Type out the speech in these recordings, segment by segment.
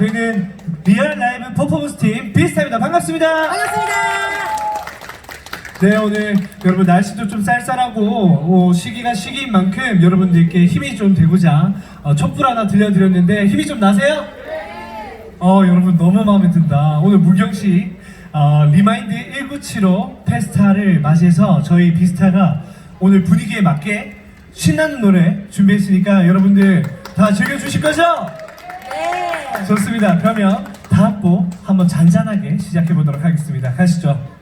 저희는 리얼 라이브 퍼포먼스 팀 비스타입니다. 반갑습니다. 반갑습니다. 네 오늘 여러분 날씨도 좀 쌀쌀하고 어, 시기가 시기인 만큼 여러분들께 힘이 좀 되고자 어, 촛불 하나 들려드렸는데 힘이 좀 나세요? 어 여러분 너무 마음에 든다. 오늘 무경 씨 어, 리마인드 1975 페스타를 맞이해서 저희 비스타가 오늘 분위기에 맞게 신나는 노래 준비했으니까 여러분들 다 즐겨주실 거죠? 좋습니다. 그러면 다음 곡 한번 잔잔하게 시작해 보도록 하겠습니다. 가시죠.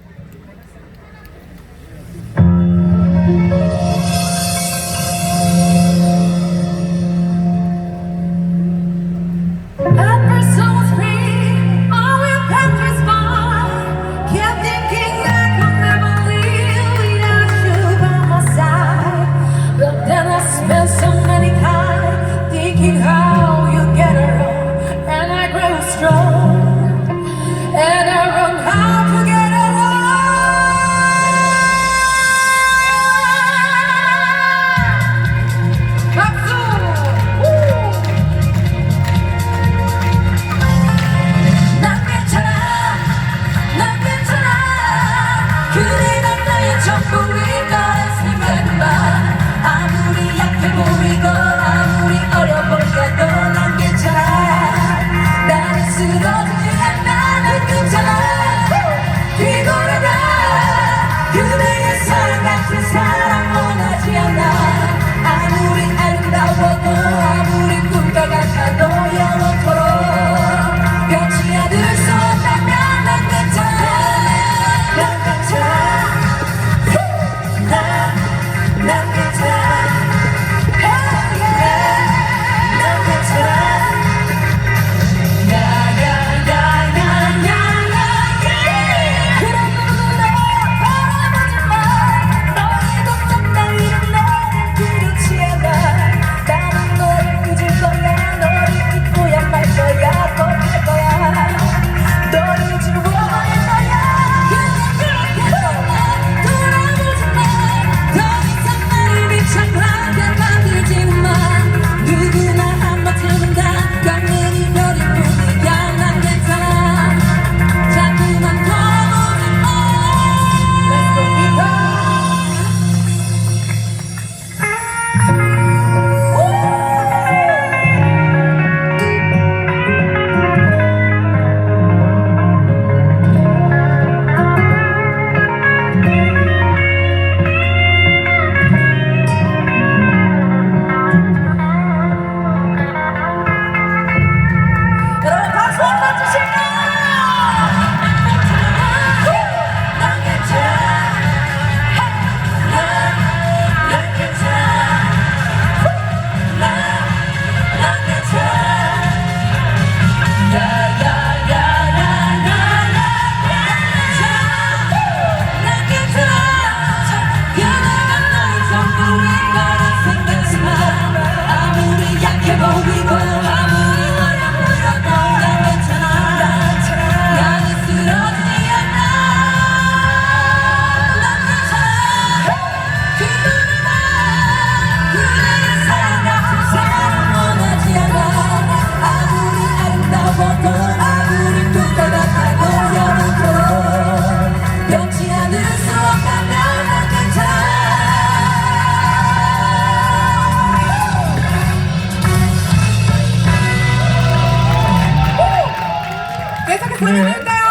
사랑할까요?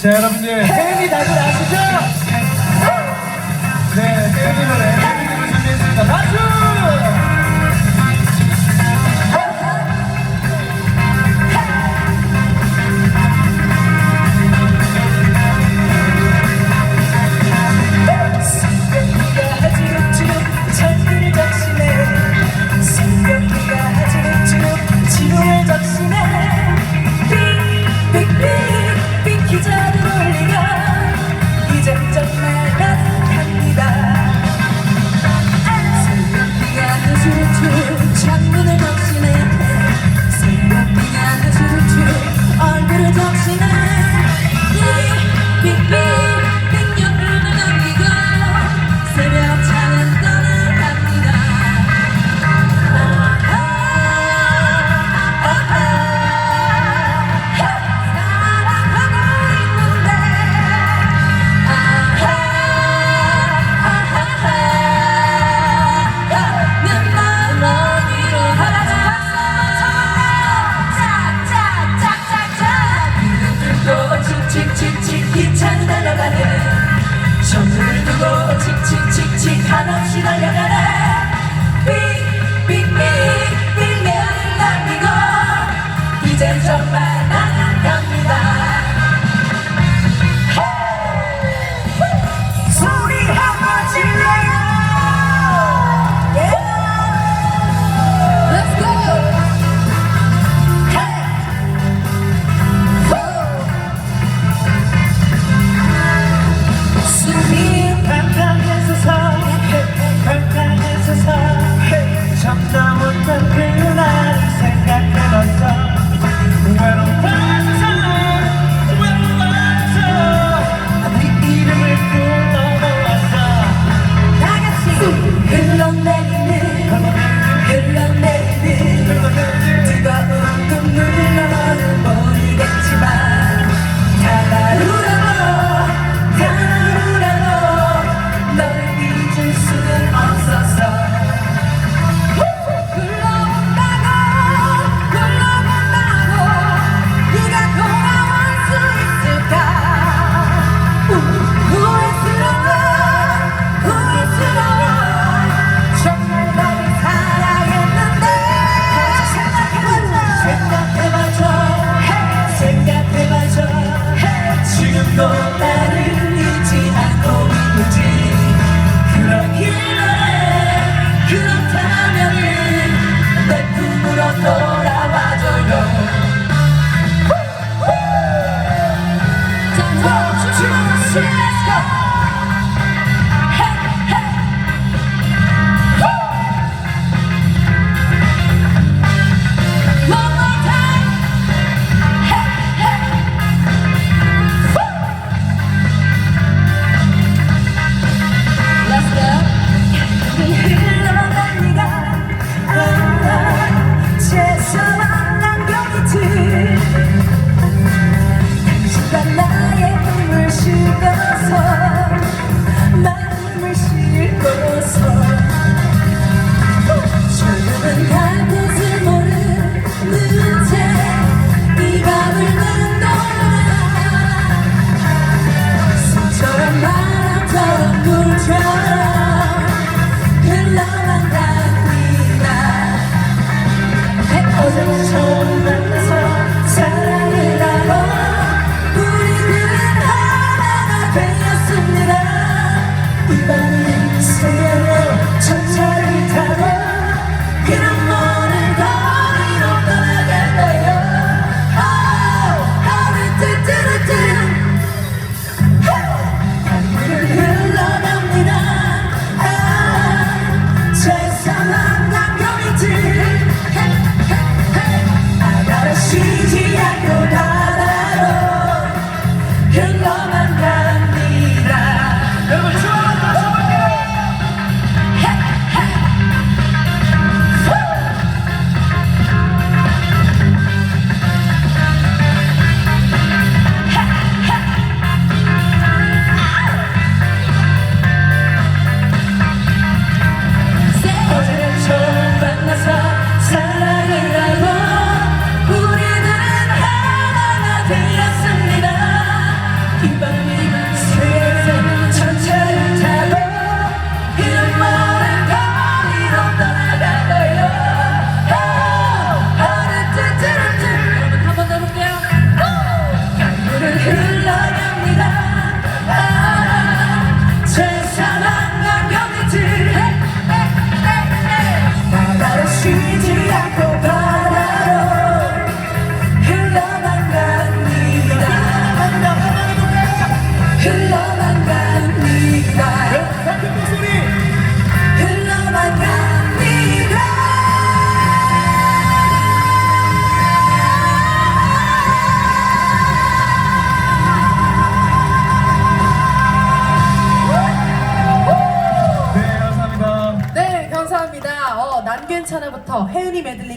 자 여러분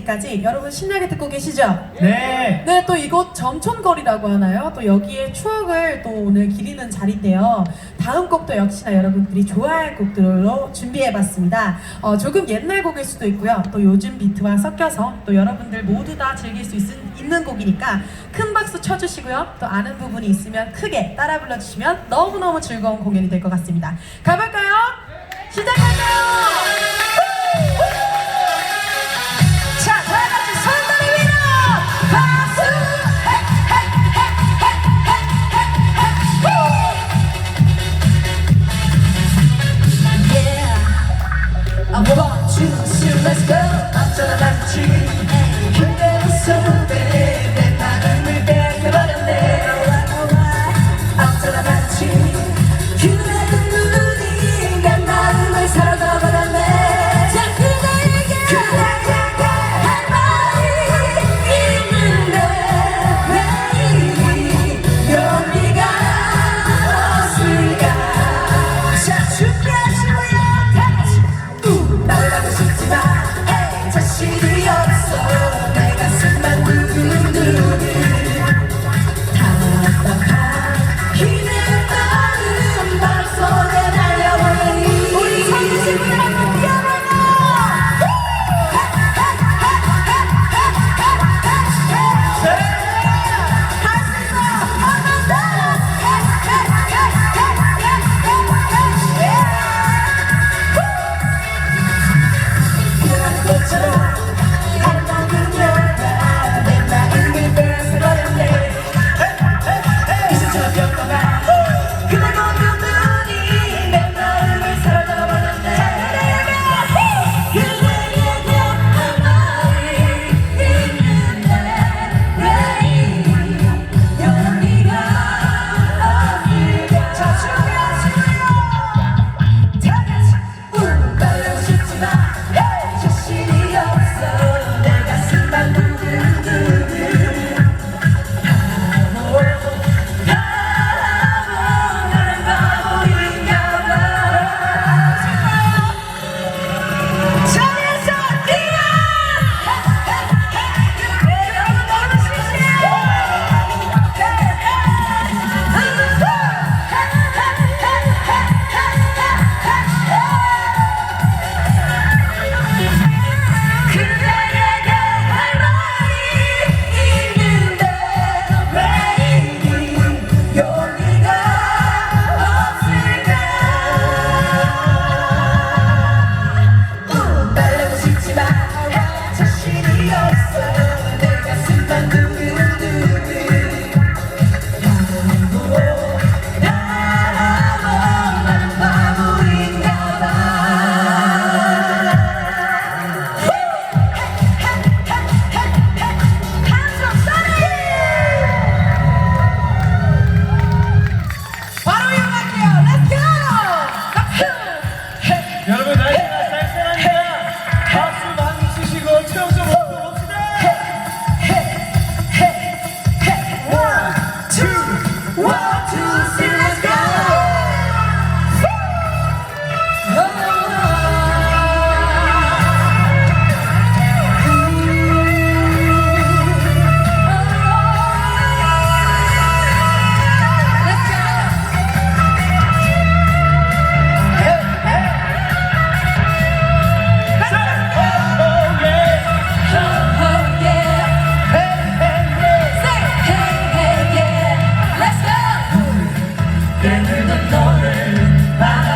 메들리까지 여러분 신나게 듣고 계시죠? 네. 네, 또 이곳 점촌거리라고 하나요? 또 여기에 추억을 또 오늘 기리는 자리인데요. 다음 곡도 역시나 여러분들이 좋아할 곡들로 준비해봤습니다. 어, 조금 옛날 곡일 수도 있고요. 또 요즘 비트와 섞여서 또 여러분들 모두 다 즐길 수 있, 있는 곡이니까 큰 박수 쳐주시고요. 또 아는 부분이 있으면 크게 따라 불러주시면 너무너무 즐거운 공연이 될 것 같습니다. 가볼까요? 시작할까요? Let's go. the glory.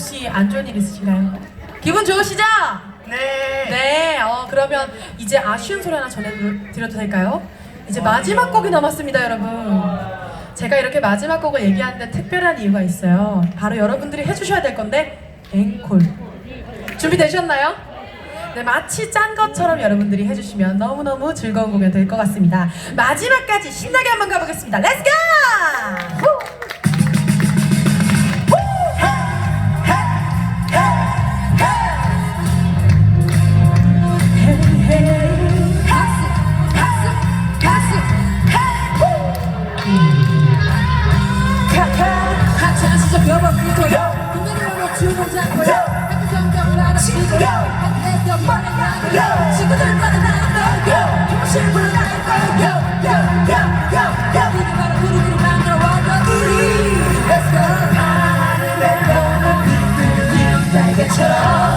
혹시 안 좋은 일 있으신가요? 기분 좋으시죠? 네. 네. 어, 그러면 이제 아쉬운 소리 하나 전해드려도 될까요? 이제 마지막 곡이 남았습니다, 여러분. 제가 이렇게 마지막 곡을 얘기하는데 특별한 이유가 있어요. 바로 여러분들이 해주셔야 될 건데 앵콜. 준비되셨나요? 네, 마치 짠 것처럼 여러분들이 해주시면 너무너무 즐거운 공연 될 것 같습니다. 마지막까지 신나게 한번 가보겠습니다. 렛츠 고! time.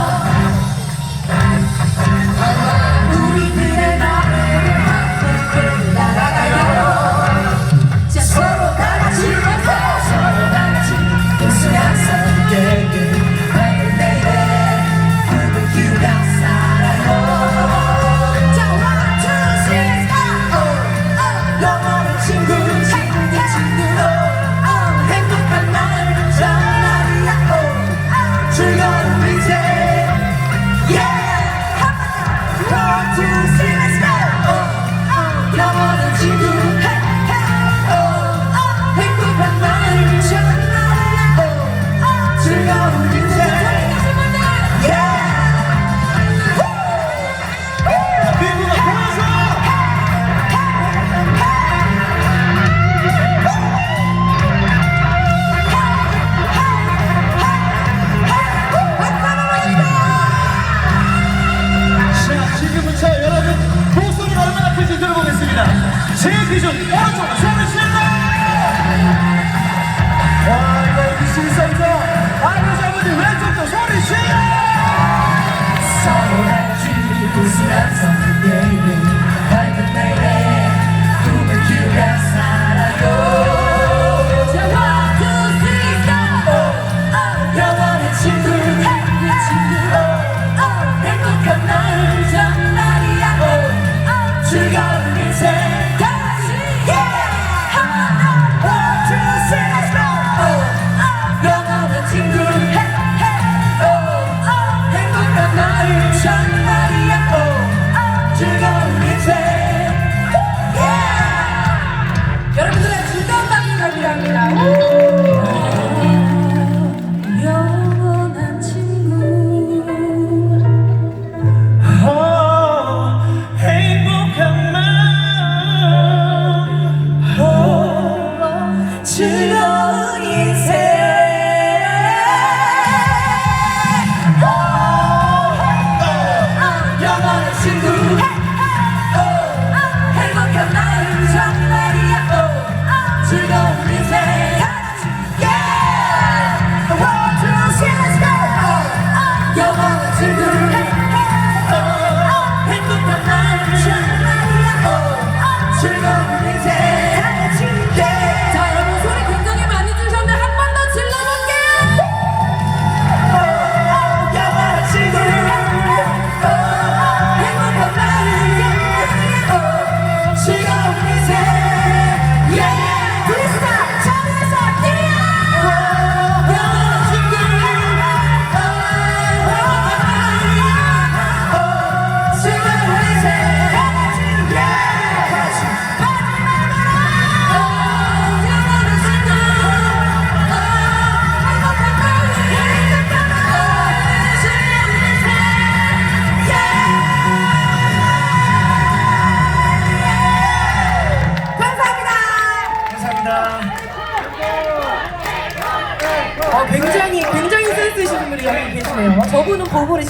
只有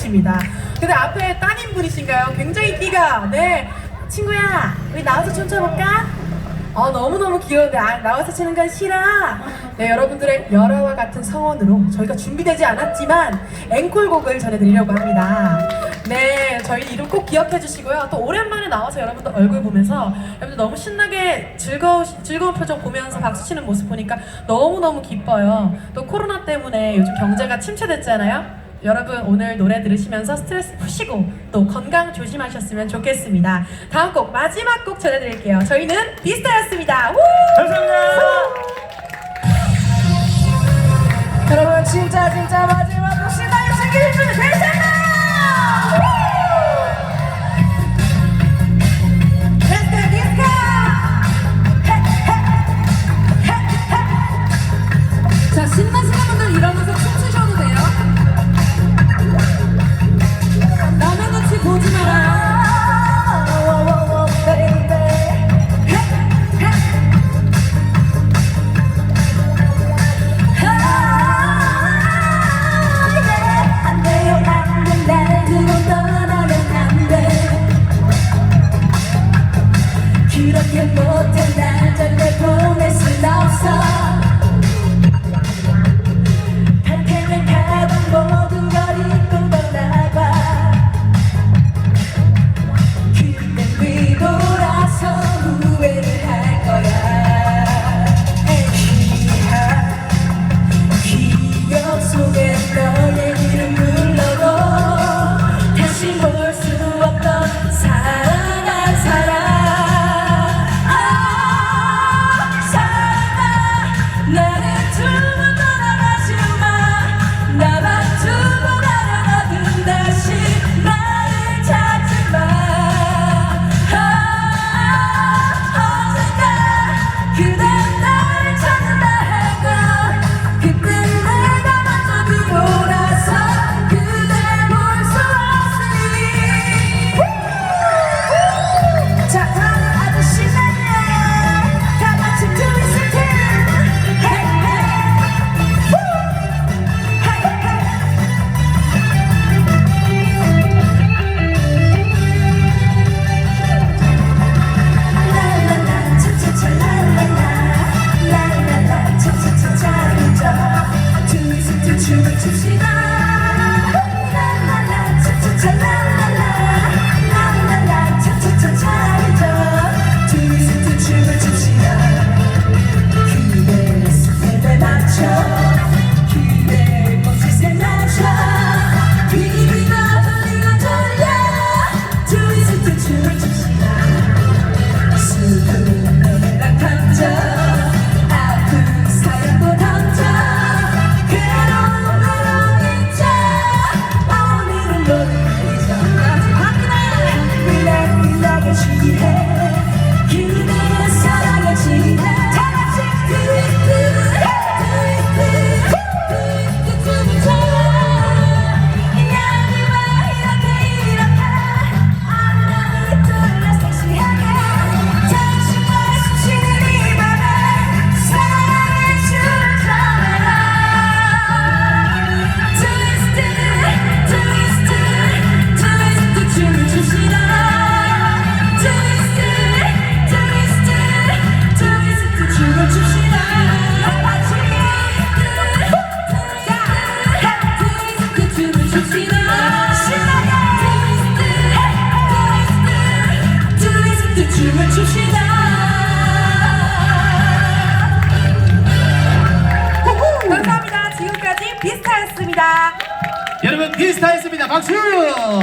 잘 부르십니다. 근데 앞에 따님 분이신가요? 굉장히 끼가 네 친구야 우리 나와서 춤춰볼까? 어 너무너무 귀여운데 아, 나와서 추는 건 싫어 네 여러분들의 열화와 같은 성원으로 저희가 준비되지 않았지만 앵콜곡을 전해드리려고 합니다 네 저희 이름 꼭 기억해 주시고요 또 오랜만에 나와서 여러분들 얼굴 보면서 여러분들 너무 신나게 즐거우, 즐거운 표정 보면서 박수 치는 모습 보니까 너무너무 기뻐요 또 코로나 때문에 요즘 경제가 침체됐잖아요 여러분 오늘 노래 들으시면서 스트레스 푸시고 또 건강 조심하셨으면 좋겠습니다. 다음 곡 마지막 곡 전해드릴게요. 저희는 비스타였습니다. 우! 감사합니다. 여러분 진짜 진짜 마지막 곡 신나게 즐길 준비 되셨나요?